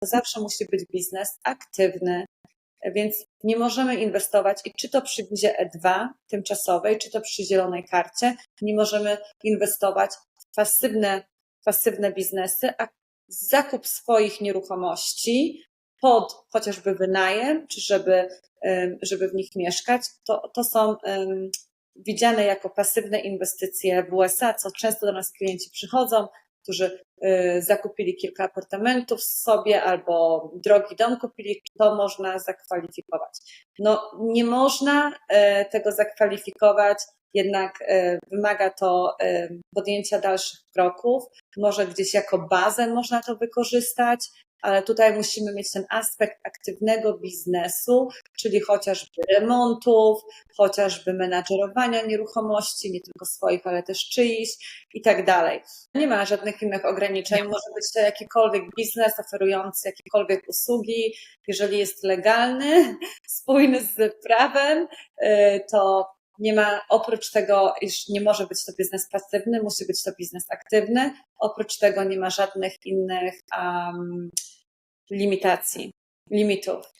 to zawsze musi być biznes aktywny. Więc nie możemy inwestować i czy to przy wizie E2 tymczasowej, czy to przy zielonej karcie, nie możemy inwestować w pasywne, pasywne biznesy, a zakup swoich nieruchomości pod chociażby wynajem, czy żeby, żeby w nich mieszkać, to, to są widziane jako pasywne inwestycje w USA, co często do nas klienci przychodzą, którzy y, zakupili kilka apartamentów sobie albo drogi dom kupili, to można zakwalifikować. No nie można e, tego zakwalifikować, jednak e, wymaga to podjęcia dalszych kroków. Może gdzieś jako bazę można to wykorzystać, ale tutaj musimy mieć ten aspekt aktywnego biznesu, czyli chociażby remontów, chociażby menadżerowania nieruchomości, nie tylko swoich, ale też czyichś i tak dalej. Nie ma żadnych innych ograniczeń. Może być to jakikolwiek biznes oferujący jakiekolwiek usługi. Jeżeli jest legalny, spójny z prawem, y, to nie ma, oprócz tego, iż nie może być to biznes pasywny, musi być to biznes aktywny. Oprócz tego nie ma żadnych innych um, limitacji, limitów.